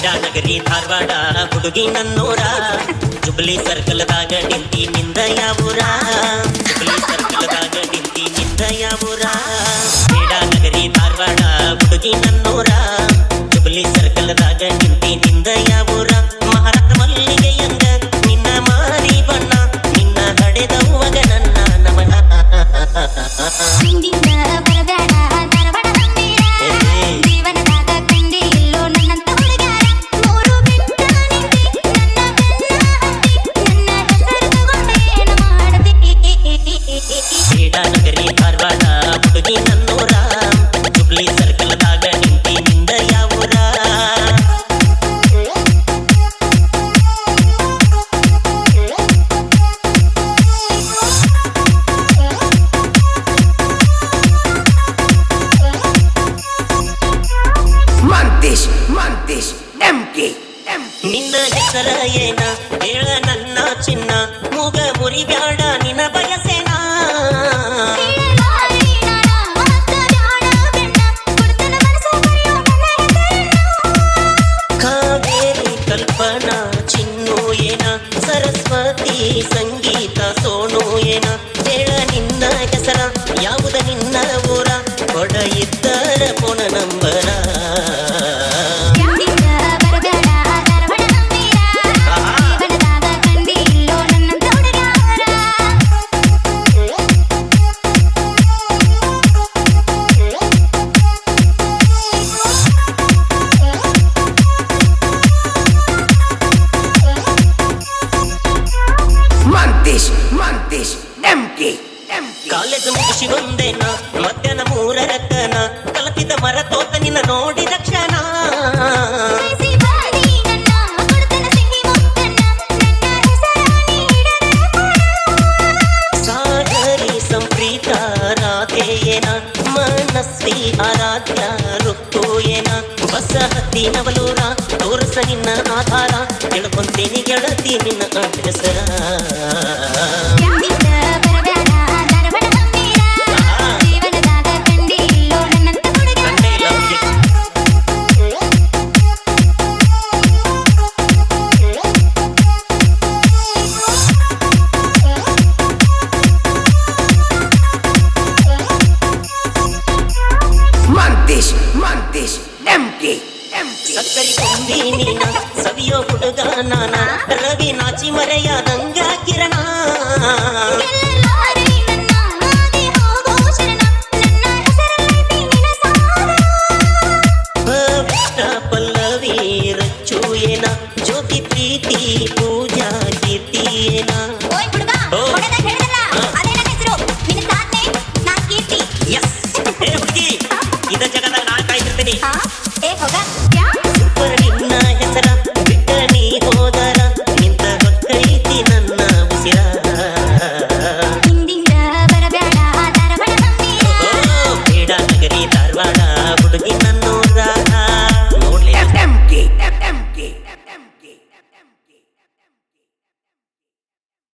ಕ್ರೀಡಾನಗರಿ ಧಾರವಾಡ ಹುಡುಗಿ ನನ್ನೂರ ಜುಬ್ಲಿ ಸರ್ಕಲ್ದಾಗ ನಿಂತಿ ನಿಂದ ಯಾವೂರ ಜುಬ್ಲಿ ಸರ್ಕಲ್ದಾಗ ನಿಂತಿ ನಿಂದ ಯಾವೂರ ಕ್ರೀಡಾನಗರಿ ಧಾರವಾಡ ಹುಡುಗಿ ನನ್ನೂರ ನಿನ್ನ ಹೆಸರ ಏನ? ಹೇಳ ನನ್ನ ಚಿನ್ನ. ಮೂಗ ಮುರಿಬ್ಯಾಡ ನಿನ್ನ ಬಯಸೇನ? ಕಾವೇರಿ ಕಲ್ಪನಾ ಚಿನ್ನು ಏನ? ಸರಸ್ವತಿ ಸಂಗೀತ ಸೋನು ಏನ? ಹೇಳ ನಿನ್ನ ಹೆಸರ, ಯಾವುದ ನಿನ್ನ ಊರ? ಕೊಡ ಇದ್ದರ ಪುನ ನಂಬರ ಬಂದೇನ ಮಧ್ಯಾಹ್ನ ಮೂರರಕ್ಕನ? ಕಲತಿದ ಮರ ತೋತ ನಿನ್ನ ನೋಡಿದ ಕ್ಷಣ? ಸಾಗರಿ ಸಂಪ್ರೀತ ರಾಧೆಯೇನ ಮನಸ್ವಿ ಆರಾಧ್ಯ ರುಕ್ಕು ಏನ ಬಸ ಹತ್ತಿ ನವಲೂರ, ತೋರಸ ನಿನ್ನ ಆಧಾರ. ಗೆಳಕೊಂತೀನಿ ಗೆಳತಿ ನಿನ್ನ ಹೆಸರ Mantis, ಮಂತೀಶ್ Demki, Demki. ಸಕ್ಕರಿ ಕೊಂಬಿ ನೀನ ಸವಿಯೋ ಹುಡುಗ ನಾನ. ರವಿ ನಾಚಿ ಮರೆಯಾದಂಗ ಕಿರಣ. ಪಲ್ಲವಿ ರಚ್ಚು ಏನ ಜ್ಯೋತಿ ಪ್ರೀತಿ ಪೂಜ 好，哎，好看。